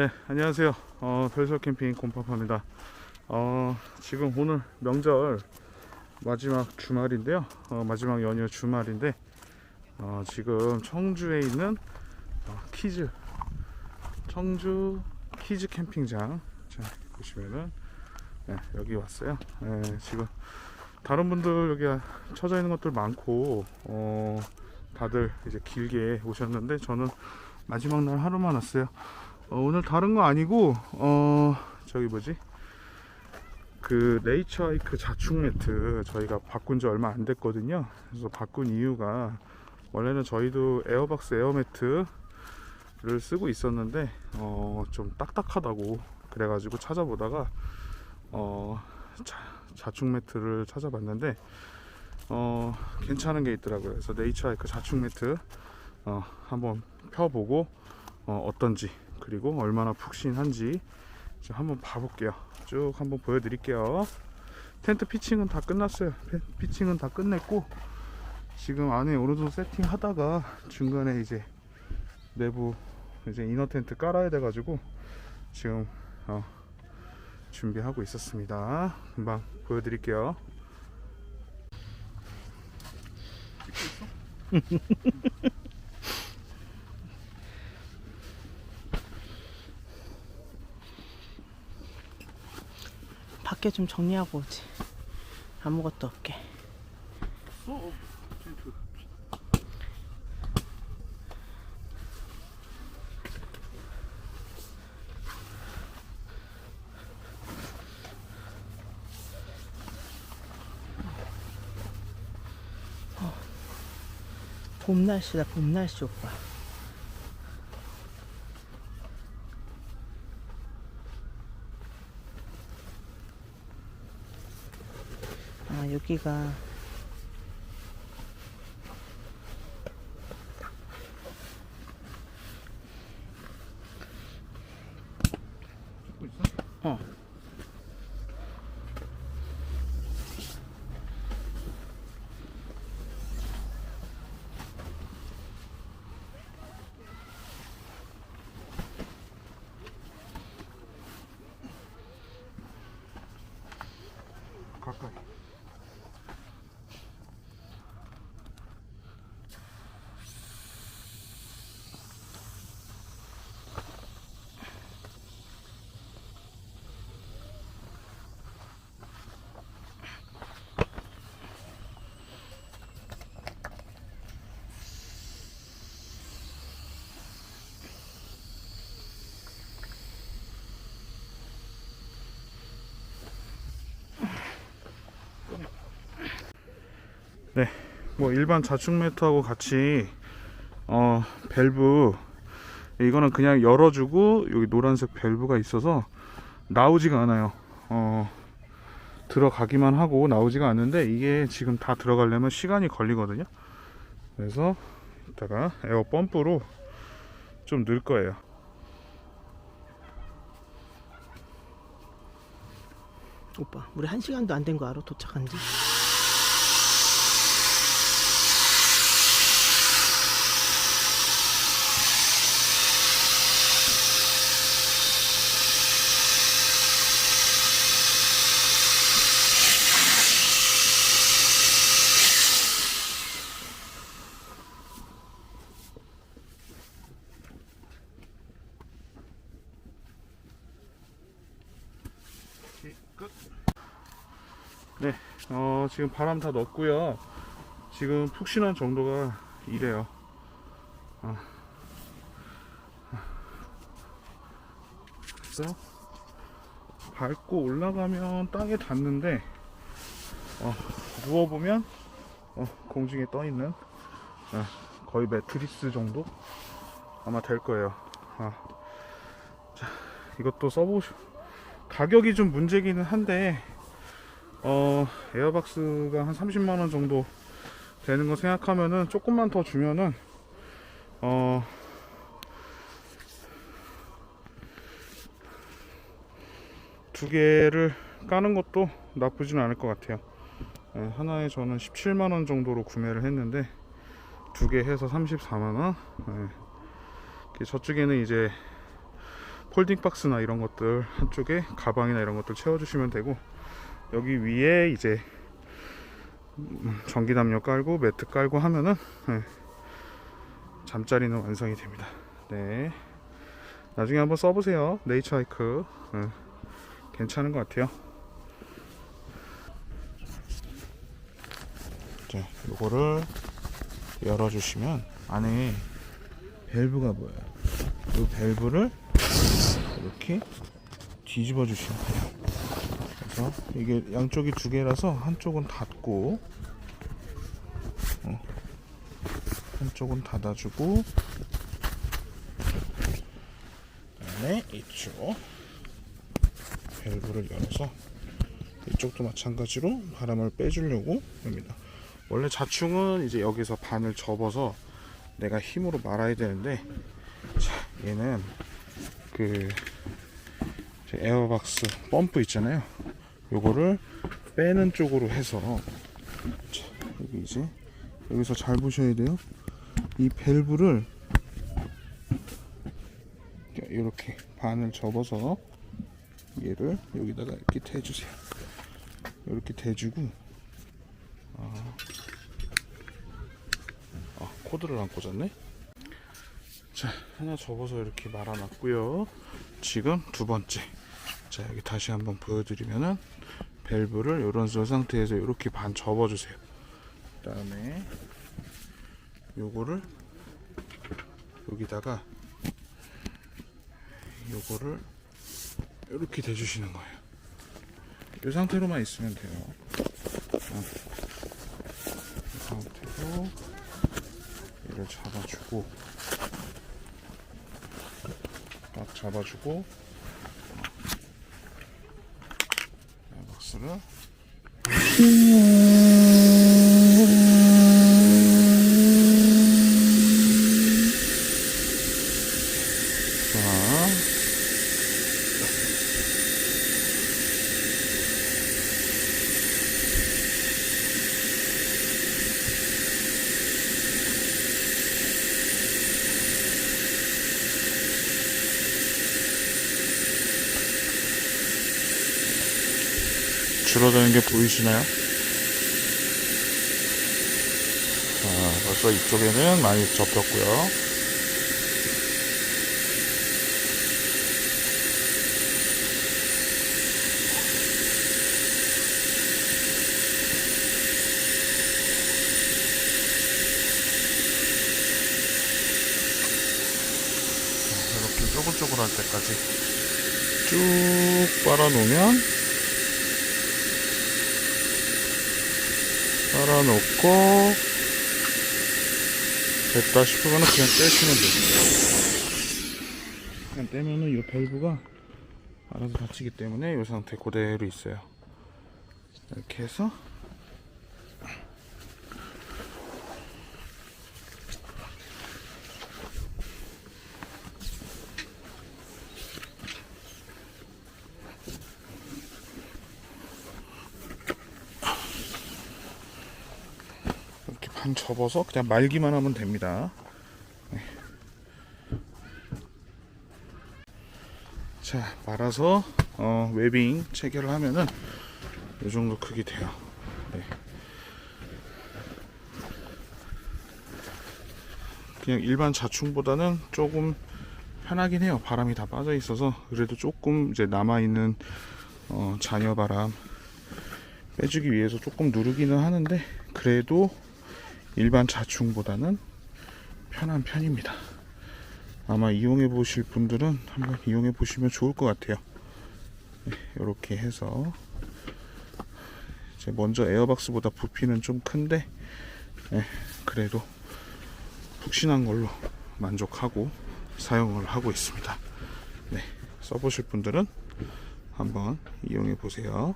네, 안녕하세요. 어, 별설 캠핑 곰파파입니다. 어, 지금 오늘 명절 마지막 주말인데요. 어, 마지막 연휴 주말인데, 어, 지금 청주에 있는 어, 키즈, 청주 키즈 캠핑장. 자, 보시면은, 네, 여기 왔어요. 네, 지금 다른 분들 여기 쳐져 있는 것들 많고, 어, 다들 이제 길게 오셨는데, 저는 마지막 날 하루만 왔어요. 어, 오늘 다른 거 아니고 어 저기 뭐지? 그 네이처 하이크 자축 매트 저희가 바꾼 지 얼마 안 됐거든요. 그래서 바꾼 이유가 원래는 저희도 에어박스 에어 매트를 쓰고 있었는데 어 좀 딱딱하다고 그래가지고 찾아보다가 어 자, 자축 매트를 찾아봤는데 어 괜찮은 게 있더라고요. 그래서 네이처 하이크 자축 매트 어 한번 펴보고 어, 어떤지 그리고 얼마나 푹신한지 좀 한번 봐볼게요. 쭉 한번 보여드릴게요. 텐트 피칭은 다 끝났어요. 페- 피칭은 다 끝냈고 지금 안에 어느 정도 세팅하다가 중간에 이제 내부 이제 이너 텐트 깔아야 돼 가지고 지금 어, 준비하고 있었습니다. 금방 보여드릴게요. 밖에 좀 정리하고 오지. 아무것도 없게. 어, 텐트. 봄 날씨다, 봄 날씨 오빠. 아, 여기가? 어. 가까이. 뭐 일반 자축 매트하고 같이 어 밸브 이거는 그냥 열어주고 여기 노란색 밸브가 있어서 나오지가 않아요. 어 들어가기만 하고 나오지가 않는데 이게 지금 다 들어가려면 시간이 걸리거든요. 그래서 이따가 에어 펌프로 좀 넣을 거예요. 오빠, 우리 한 시간도 안 된 거 알아? 도착한 지? 끝. 네, 어, 지금 바람 다 넣었고요. 지금 푹신한 정도가 이래요. 어. 그래서 밟고 올라가면 땅에 닿는데 어, 누워보면 어, 공중에 떠 있는 어, 거의 매트리스 정도 아마 될 거예요. 아. 자, 이것도 써보시. 가격이 좀 문제기는 한데 어 에어박스가 한 30만 원 정도 되는 거 생각하면은 조금만 더 주면은 어 두 개를 까는 것도 나쁘지는 않을 것 같아요. 예, 하나에 저는 17만 원 정도로 구매를 했는데 두 개 해서 34만 원. 예. 저쪽에는 이제 폴딩 박스나 이런 것들 한쪽에 가방이나 이런 것들 채워주시면 되고 여기 위에 이제 음, 전기 담요 깔고 매트 깔고 하면은 예, 잠자리는 완성이 됩니다. 네. 나중에 한번 써보세요. 네이처 하이크. 예, 괜찮은 것 같아요. 자, 요거를 열어주시면 안에 밸브가 보여요. 이 밸브를 이렇게 뒤집어 주시면 돼요. 그래서 이게 양쪽이 두 개라서 한쪽은 닫고 어, 한쪽은 닫아주고 그다음에 이쪽 밸브를 열어서 이쪽도 마찬가지로 바람을 빼주려고 합니다. 원래 자충은 이제 여기서 반을 접어서 내가 힘으로 말아야 되는데 자, 얘는 그 에어박스 펌프 있잖아요. 요거를 빼는 쪽으로 해서 자, 여기 이제 여기서 잘 보셔야 돼요. 이 밸브를 이렇게 반을 접어서 얘를 여기다가 이렇게 대주세요. 이렇게 대주고 아, 아 코드를 안 꽂았네. 자 하나 접어서 이렇게 말아놨고요. 지금 두 번째. 자 여기 다시 한번 보여드리면은 밸브를 이런 저 상태에서 이렇게 반 접어주세요. 그 다음에 요거를 여기다가 요거를 이렇게 대주시는 거예요. 이 상태로만 있으면 돼요. 어. 이 상태로 얘를 잡아주고 딱 잡아주고 박스를 자 줄어드는 게 보이시나요? 자, 벌써 이쪽에는 많이 접혔고요. 자, 이렇게 쪼글쪼글할 때까지 쭉 빨아놓으면 깔아놓고 됐다 싶으면 그냥 떼시면 돼요. 그냥 떼면은 이 밸브가 알아서 닫히기 때문에 이 상태 그대로 있어요. 이렇게 해서 반 접어서 그냥 말기만 하면 됩니다. 네. 자, 말아서 어, 웨빙 체결을 하면은 이 정도 크기 돼요. 네. 그냥 일반 자충보다는 조금 편하긴 해요. 바람이 다 빠져 있어서 그래도 조금 이제 남아 있는 어, 잔여 바람 빼주기 위해서 조금 누르기는 하는데 그래도 일반 자충보다는 편한 편입니다. 아마 이용해 보실 분들은 한번 이용해 보시면 좋을 것 같아요. 이렇게 해서 먼저 에어박스보다 부피는 좀 큰데 네, 그래도 푹신한 걸로 만족하고 사용을 하고 있습니다. 네, 써보실 분들은 한번 이용해 보세요.